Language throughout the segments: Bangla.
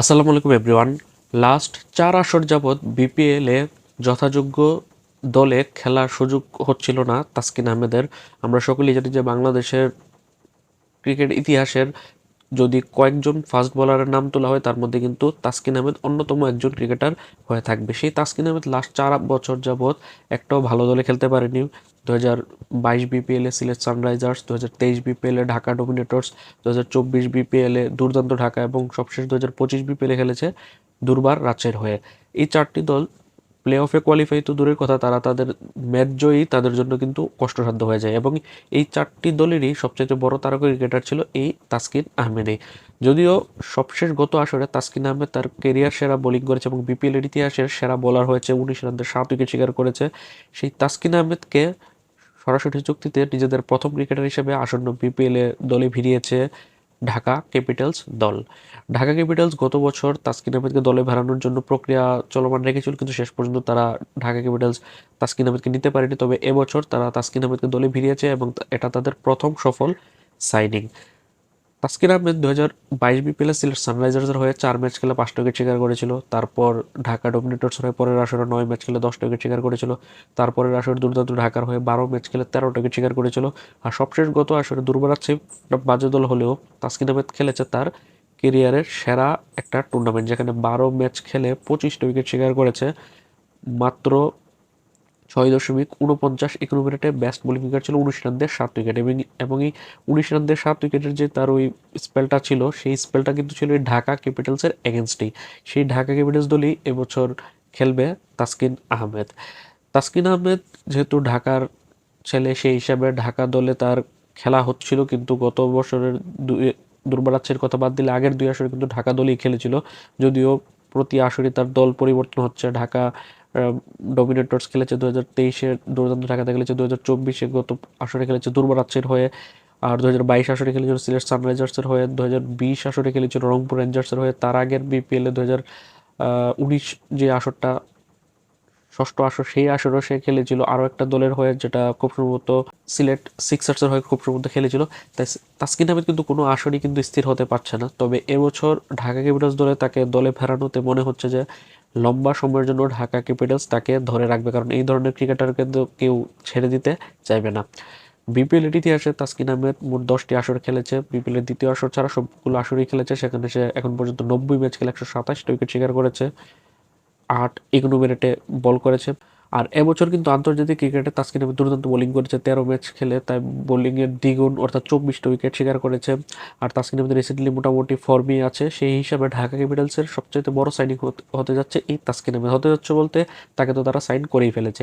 আসসালামু আলাইকুম এভরিওয়ান লাস্ট চার আসর যাবৎ বিপিএলে যথাযোগ্য দলে খেলার সুযোগ হচ্ছিল না তাসকিন আহমেদের। আমরা সকলেই জানি যে বাংলাদেশের ক্রিকেট ইতিহাসের যদি কয়েকজন ফাস্ট বোলারের নাম তোলা হয়, তার মধ্যে কিন্তু তাসকিন আহমেদ অন্যতম একজন ক্রিকেটার হয়ে থাকবে। সেই তাসকিন আহমেদ লাস্ট চার বছর যাবৎ একটাও ভালো দলে খেলতে পারেনি। দু হাজার বাইশ বিপিএলে সিলেট সানরাইজার্স দু হাজার তেইশ বিপিএলে ঢাকা ডোমিনেটর্স দু হাজার চব্বিশ বিপিএলে দুর্দান্ত ঢাকা এবং সবশেষ দু হাজার পঁচিশ বিপিএলে খেলেছে দুর্বার রাজের হয়ে। এই চারটি দল প্লে অফে কোয়ালিফাই তো দূরের কথা, তারা তাদের ম্যাচ জয়ী, তাদের জন্য কিন্তু কষ্টসাধ্য হয়ে যায়। এবং এই চারটি দলেরই সবচেয়ে বড় তারকা ক্রিকেটার ছিল এই তাসকিন আহমেদই। যদিও সবশেষ গত আসরে তাসকিন আহমেদ তার কেরিয়ার সেরা বোলিং করেছে এবং বিপিএল এর ইতিহাসের সেরা বোলার হয়েছে, উনিশ রানদের সাত উইকেট শিকার করেছে। সেই তাসকিন আহমেদকে সরাসরি চুক্তিতে নিজেদের প্রথম ক্রিকেটার হিসেবে আসন্ন বিপিএল দলে ভিড়িয়েছে। ঢাকা ক্যাপিটালস দল। ঢাকা ক্যাপিটালস গত বছর তাসকিন আহমেদকে দলে ভেড়ানোর জন্য প্রক্রিয়া চলমান রেখেছিল, কিন্তু শেষ পর্যন্ত তারা ঢাকা ক্যাপিটালস তাসকিন আহমেদকে নিতে পারেনি। তবে এবছর তারা তাসকিন আহমেদকে দলে ভিড়িয়েছে এবং এটা তাদের প্রথম সফল সাইনিং তাসকিন আহমেদ দু হাজার বাইশ বিপিএল সিলেট সানরাইজার্সের হয়ে চার ম্যাচ খেলে পাঁচটা উইকেট শিকার করেছিল। তারপর ঢাকা ডোমিনেটর্স হয়ে পরের আসরে নয় ম্যাচ খেলে দশটা উইকেট শিকার করেছিল। তারপরের আসরে দুর্দান্ত ঢাকার হয়ে বারো ম্যাচ খেলে তেরোটা উইকেট শিকার করেছিল। আর সবশেষ গত আসরে দুর্বার আছে বাজে দল হলেও তাসকিন আহমেদ খেলেছে তার কেরিয়ারের সেরা একটা টুর্নামেন্ট যেখানে বারো ম্যাচ খেলে পঁচিশটা উইকেট শিকার করেছে। মাত্র ছয় দশমিক উনপঞ্চাশ একুনো মিনিটে ব্যাস্ট বোলিং উইকেট ছিল উনিশ রানদের সাত উইকেট এবং এবং এই উনিশ রানদের সাত উইকেটের যে তার ওই স্পেলটা ছিল, সেই স্পেলটা কিন্তু ছিল ঢাকা ক্যাপিটালসের এগেনস্টেই সেই ঢাকা ক্যাপিটালস দলই এবছর খেলবে তাসকিন আহমেদ। তাসকিন আহমেদ যেহেতু ঢাকার ছেলে, সেই হিসাবে ঢাকা দলে তার খেলা হচ্ছিল কিন্তু গত বছরের দুর্বারাচ্ছের কথা বাদ দিলে আগের দুই আসরে কিন্তু ঢাকা দলই খেলেছিল। যদিও প্রতি আসরে তার দল পরিবর্তন হচ্ছে। ঢাকা ডমিনেটর্স খেলেছে দু হাজার তেইশে দুর্দান্ত ঢাকাতে খেলেছে দু হাজার চব্বিশে, গত আসরে খেলেছে দুর্বারাচ্ছের হয়ে, আর দু হাজার বাইশ আসরে খেলেছিল সিলেট সানরাইজার্সের হয়ে দু হাজার বিশ আসরে খেলেছিল রংপুর রেঞ্জার্সের হয়ে, তার আগের বিপিএলে দু হাজার উনিশ যে আসরটা, ষষ্ঠ আসর, সেই আসরও সে খেলেছিল। আরও একটা দলের হয়ে যেটা খুব সম্ভবত সিলেট সিক্সার্সের হয়ে খুব সম্ভবত খেলেছিল। তাই তাসকিন আহমেদ কিন্তু কোনো আসরই কিন্তু স্থির হতে পারছে না। তবে এবছর ঢাকা ক্যাপিটালস দলে তাকে দলে ফেরানোতে মনে হচ্ছে যে লম্বা সময়ের জন্য ঢাকা ক্যাপিটালস তাকে ধরে রাখবে কারণ এই ধরনের ক্রিকেটার তো কেউ ছেড়ে দিতে চাইবে না। বিপিএল এর ইতিহাসে তাসকিন আহমেদ মোট দশটি আসর খেলেছে। বিপিএলের দ্বিতীয় আসর ছাড়া সবগুলো আসরই খেলেছে, সেখানে সে এখন পর্যন্ত নব্বই ম্যাচ খেলে একশো সাতাশটা উইকেট শিকার করেছে, আট এগুলো মিনিটে বল করেছে। আর এবছর কিন্তু আন্তর্জাতিক ক্রিকেটে তাসকিন আহমেদ দুর্দান্ত বোলিং করেছে, তেরো ম্যাচ খেলে তাই বোলিংয়ের দ্বিগুণ অর্থাৎ চব্বিশটা উইকেট শিকার করেছে। আর তাসকিন আহমেদ রিসেন্টলি মোটামুটি ফর্মে আছে, সেই হিসাবে ঢাকা ক্যাপিটালসের সবচেয়ে বড় সাইনিং হতে যাচ্ছে এই তাসকিন আহমেদ। হতে যাচ্ছে বলতে তাকে তো তারা সাইন করেই ফেলেছে।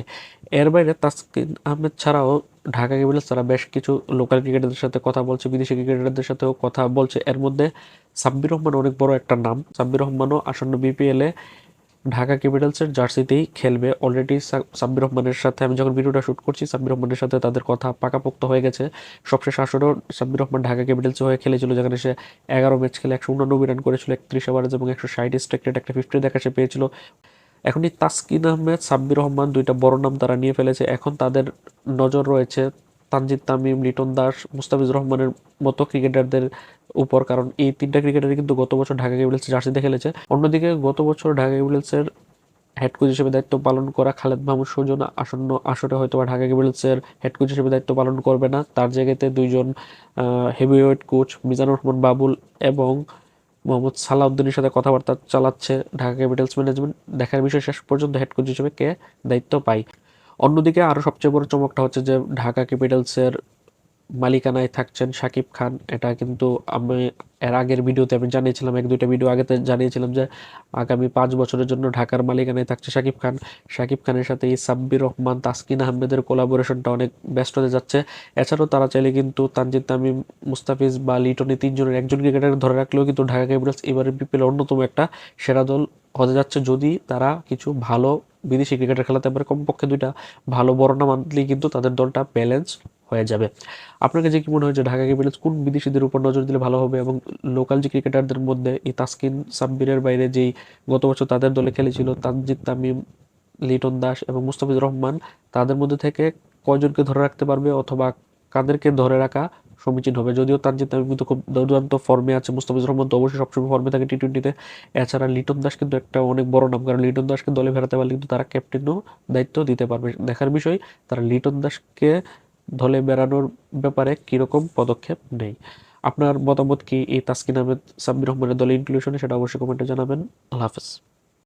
এর বাইরে তাসকিন আহমেদ ছাড়াও ঢাকা ক্যাপিটালস তারা বেশ কিছু লোকাল ক্রিকেটারদের সাথে কথা বলছে, বিদেশি ক্রিকেটারদের সাথেও কথা বলছে। এর মধ্যে সাব্বির রহমান অনেক বড় একটা নাম। সাব্বির রহমানও আসন্ন বিপিএলে ঢাকা ক্যাপিটালসের জার্সিতেই খেলবে অলরেডি সাব্বির রহমানের সাথে। আমি যখন ভিডিওটা শ্যুট করছি, সাব্বির রহমানের সাথে তাদের কথা পাকাপোক্ত হয়ে গেছে। সবশেষ আসরেও সাব্বির রহমান ঢাকা ক্যাপিটালস হয়ে খেলেছিল, যেখানে সে এগারো ম্যাচ খেলে একশো উনানব্বই রান করেছিল, একত্রিশ ওভারেজ এবং একশো ষাট স্ট্রাইক একটা ফিফটি দেখা সে পেয়েছিল। এখন এই তাসকিন আহমেদ, সাব্বির রহমান দুইটা বড় নাম তারা নিয়ে ফেলেছে। এখন তাদের নজর রয়েছে তানজিদ তামিম, লিটন দাস, মুস্তাফিজুর রহমানের মতো ক্রিকেটারদের উপর। কারণ এই তিনটা ক্রিকেটারই কিন্তু গত বছর ঢাকা ক্যাপিটালস জার্সিতে খেলেছে। অন্যদিকে গত বছর ঢাকা ক্যাপিটালসের হেড কোচ হিসেবে দায়িত্ব পালন করা খালেদ মাহমুদ সুজন আসন্ন আসরে হয়তো বা ঢাকা ক্যাপিটালসের হেড কোচ হিসেবে দায়িত্ব পালন করবে না। তার জায়গাতে দুইজন হেভিওয়েট কোচ মিজানুর রহমান বাবুল এবং মোহাম্মদ সালাউদ্দিনের সাথে কথাবার্তা চালাচ্ছে ঢাকা ক্যাপিটালস ম্যানেজমেন্ট দেখার বিষয় শেষ পর্যন্ত হেড কোচ হিসেবে কে দায়িত্ব পায়? অন্যদিকে আরও সবচেয়ে বড় চমকটা হচ্ছে যে ঢাকা ক্যাপিটালসের মালিকানায় থাকছেন শাকিব খান। এটা কিন্তু আমি এর আগের ভিডিওতে আমি জানিয়েছিলাম, এক দুইটা ভিডিও আগেতে জানিয়েছিলাম যে আগামী পাঁচ বছরের জন্য ঢাকার মালিকানায় থাকছে শাকিব খান। শাকিব খানের সাথে এই সাব্বির রহমান, তাসকিন আহমেদের কোলাবোরেশনটা অনেক ব্যস্ত হতে যাচ্ছে। এছাড়াও তারা চাইলে কিন্তু তানজিদ তামিম, মুস্তাফিজ বা লিটনি তিনজনের, একজন ক্রিকেটার ধরে রাখলেও কিন্তু ঢাকা ক্যাপিটালস এবারে বিপিএল অন্যতম একটা সেরা দল হতে যাচ্ছে। যদি তারা কিছু ভালো বিদেশি ক্রিকেটার খেলাতে পারে। কমপক্ষে দুইটা ভালো বড় নাম আনলেই কিন্তু তাদের দলটা ব্যালেন্স হয়ে যাবে। আপনাকে যে কি মনে হয় যে ঢাকা ক্যাপিটালস কোন বিদেশিদের উপর নজর দিলে ভালো হবে এবং লোকাল যে ক্রিকেটারদের মধ্যে এই তাসকিন সাব্বিরের বাইরে যেই গত বছর তাদের দলে খেলেছিল তানজিদ তামিম, লিটন দাস এবং মুস্তাফিজুর রহমান, তাদের মধ্যে থেকে কয়জনকে ধরে রাখতে পারবে অথবা কাদেরকে ধরে রাখা সমীচীন হবে। যদিও তানজিদ তামিম কিন্তু খুব দুর্দান্ত ফর্মে আছে মুস্তাফিজুর রহমান, তো অবশ্যই সবসময় ফর্মে থাকে টি টোয়েন্টিতে এছাড়া লিটন দাস কিন্তু একটা অনেক বড় নাম, কারণ লিটন দাসকে দলে ফেরাতে পারলে কিন্তু তারা ক্যাপ্টেনও দায়িত্ব দিতে পারবে। দেখার বিষয়, তারা লিটন দাসকে দলে বেড়ানোর ব্যাপারে কীরকম পদক্ষেপ নেই। আপনার মতামত কি এই তাসকিন আহমেদ, সাব্বির রহমানের দলে ইনক্লুশনে সেটা অবশ্যই কমেন্টে জানাবেন। আল্লাহ হাফেজ।